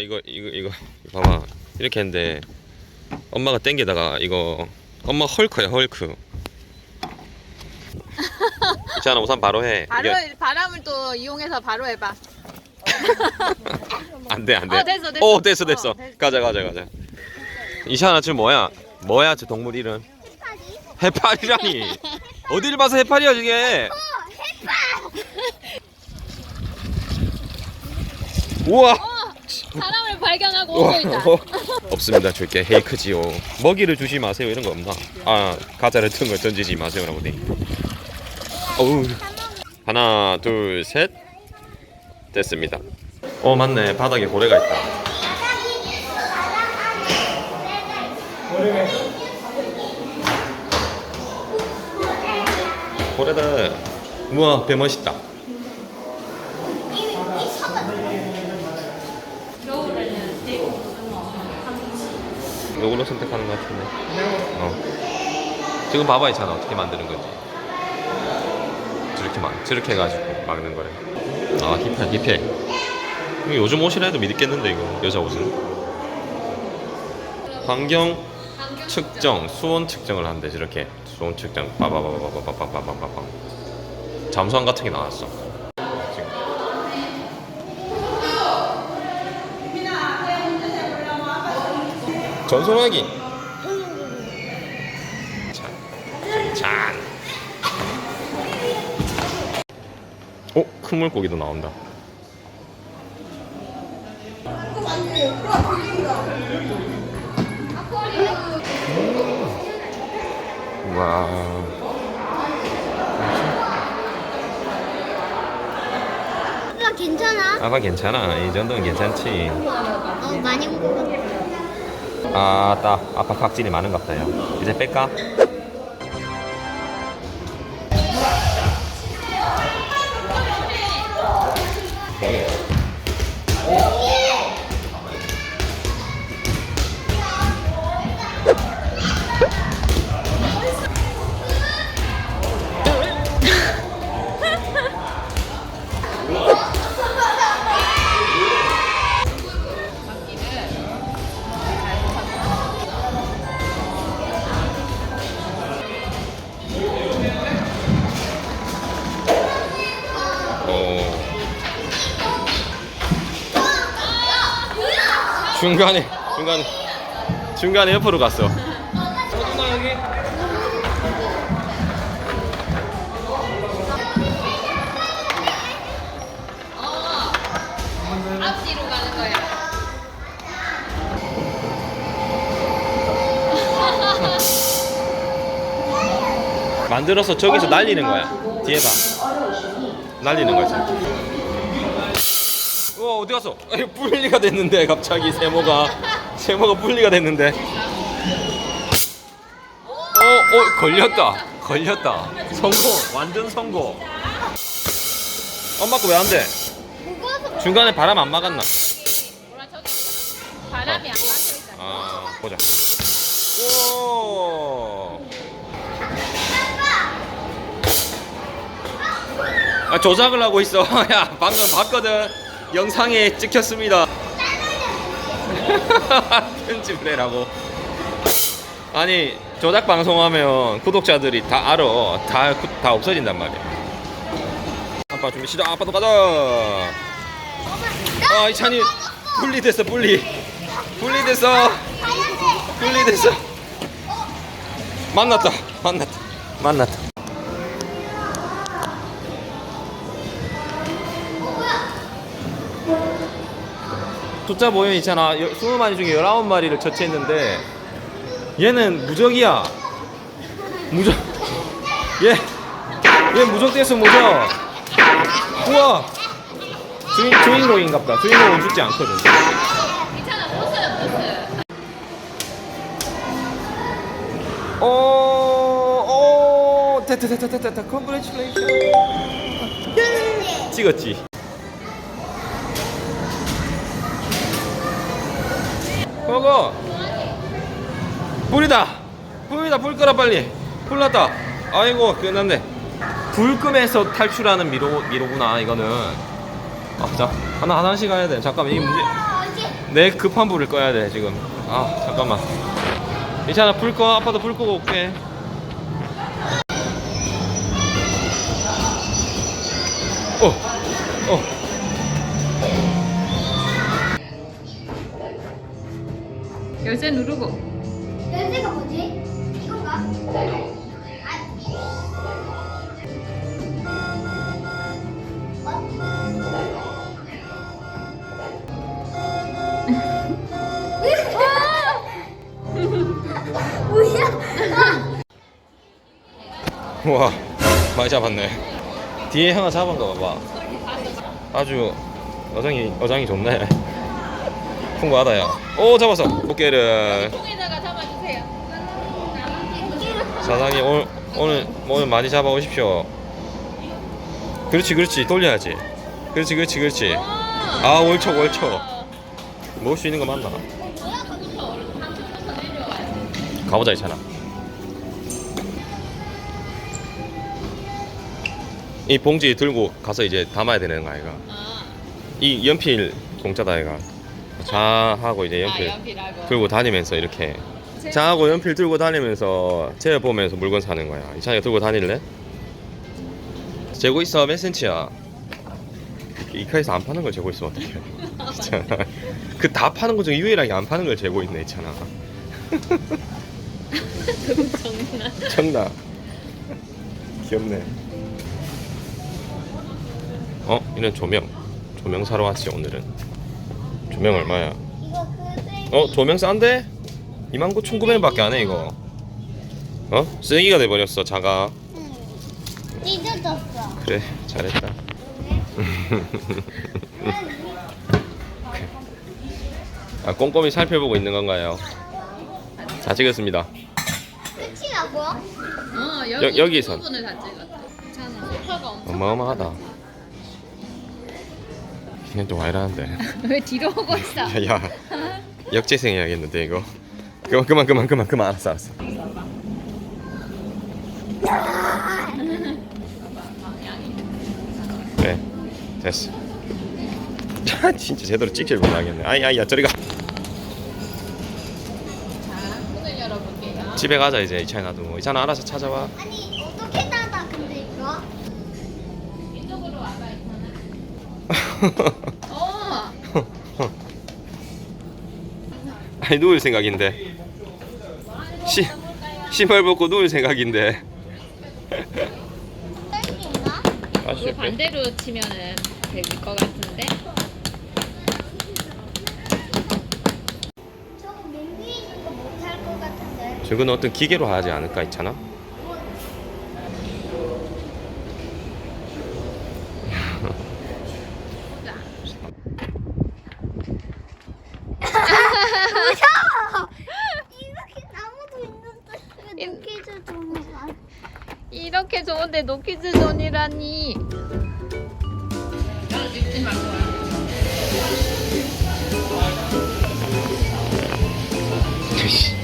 이거 이거 이거 봐봐. 이렇게 했는데 엄마가 땡기다가 이거 엄마 헐크야 헐크. 있잖아? 우선 바로 해. 바로 이게 바람을 또 이용해서 바로 해봐. 안 돼 안 돼. 어, 됐어, 됐어. 오 됐어 됐어. 어, 됐어. 가자 가자 가자. 이샤나 지금 뭐야? 뭐야 저 동물 이름? 해파리라니. 어딜 봐서 해파리야 이게? 우와 사람을 발견하고 오고 있다. 어, 없습니다. 줄게 헤이크지요. 먹이를 주지 마세요. 이런 거 없나? 아 가자를 튼걸 던지지 마세요라고 돼 어우. 하나 둘 셋. 됐습니다. 어 맞네. 바닥에 고래가 있다. 고래들 우와 배 멋있다 요걸로 선택하는 것 같은데. 어. 지금 봐봐 있잖아 어떻게 만드는 건지. 저렇게 막 저렇게 해가지고 막는 거래. 아 힙해 힙해 요즘 옷이라 해도 믿겠는데 이거. 여자 옷은. 환경 측정 수온 측정을 한대 저렇게 수온 측정 빠바바바바바바바바바. 잠수함 같은 게 나왔어 전송하기 찬, 찬. 어? 큰 물고기도 나온다 음. 와 아빠 괜찮아? 아빠 괜찮아 이 정도는 괜찮지 어 많이 먹어. 아 따 아빠 각질이 많은갑다 야 이제 뺄까? 어 중간에 중간에 중간에 옆으로 갔어. 앞뒤로 가는 거야. 만들어서 저기서 날리는 거야. 뒤에 봐 날리는 거지 우와 어디 갔어? 에이, 분리가 됐는데 갑자기 세모가. 세모가 분리가 됐는데. 어, 어 걸렸다. 걸렸다. 성공. 완전 성공. 엄마 거 왜 안 돼? 무거워서 중간에 바람 안 막았나? 몰라 저기 바람이 안 있다. 아 보자. 오. 아 조작을 하고 있어. 야 방금 봤거든 영상에 찍혔습니다. 편집을 해라고. 아니 조작 방송하면 구독자들이 다 알아. 다, 구- 다 없어진단 말이야. 아빠 준비 시작 아빠도 가자. 아 이 찬이 분리됐어 분리. 분리됐어. 분리됐어. 만났다. 만났다. 만났다 숫자 보면 있잖아 20마리 중에 19마리를 처치했는데 얘는 무적이야 무적 얘, 얘 무적 됐어 무적 우와 주인, 주인공인갑다 주인공은 죽지 않거든 괜찮아 보스는 보스. 오, 오, 됐다, 됐다, 됐다, 됐다. Congratulations. 예. 찍었지. 고고. 불이다. 불이다. 불 끄라 빨리. 불 났다. 아이고 끝났네. 불 끄면서 탈출하는 미로 미로구나 이거는. 아, 자 하나 화장실 가야 돼. 잠깐만 이 문제. 내 급한 불을 꺼야 돼 지금 아 잠깐만 괜찮아 불꺼 아빠도 불 끄고 올게 어 어. 열쇠 누르고. 연세가 뭐지? 이건가? 아. 뭐야? 와 많이 잡았네 뒤에 하나 잡은 거 봐봐 아주 어장이 어장이 좋네 풍부하다 야 오 잡았어. 꽃게를. 통에다가 담아주세요. 사장님 오늘 오늘 오늘 많이 잡아 오십시오. 그렇지 그렇지. 돌려야지. 그렇지 그렇지 그렇지. 아 월초 월초 먹을 수 있는 거 맞나? 가보자 있잖아 이 봉지 들고 가서 이제 담아야 되는 거 아이가? 아, 이 연필 공짜다 아이가 자 하고 이제 아, 연필 연필하고. 들고 다니면서 이렇게. 장하고 연필 들고 다니면서 재 보면서 물건 사는 거야. 이찬이가 들고 다닐래? 재고 있어 몇 센치야. 이카에서 안 파는 걸 재고 있으면 어떡해. 있잖아. 그 다 파는 거 중에 유일하게 안 파는 걸 재고 있네 있잖아. 정말. 청나. 귀엽네. 어? 이런 조명. 조명 사러 왔지 오늘은 조명 얼마야? 어? 조명 싼데? 29,900원밖에 안 해 이거 어? 쓰레기가 돼버렸어 자가 응. 찢어졌어. 그래 잘했다 아, 꼼꼼히 살펴보고 있는 건가요? 다 찍었습니다 끝이라고? 어, 여- 여기 여기선. 부분을 다 찍었다. 괜찮아. 소파가 엄청. 어마어마하다 그냥 좀 와이라는데. 왜 뒤로 오고 있어? 야, 야. 역재생 해야겠는데 이거. 그만 그만 그만 그만 그만. 알았어 알았어. 그래 됐어. 야, 진짜 제대로 찍질 못하겠네. 아이 아이 야 저리 가. 자, 문을 열어볼게요. 집에 가자 이제. 이찬이 놔두고. 이찬아 알아서 찾아와. 아니 어, 아니 누울 생각인데 시, 신발 벗고 누울 생각인데? 아, 이거 반대로 치면은 될것 같은데. 저거 맨 위에 있는 거 못할 것 같은데. 저건 어떤 기계로 하지 않을까 있잖아 무서워. 이렇게 나무도 있는데 왜 인- 눈길을 도는 거야? 이렇게 좋은데 노키즈 존이라니. 씨.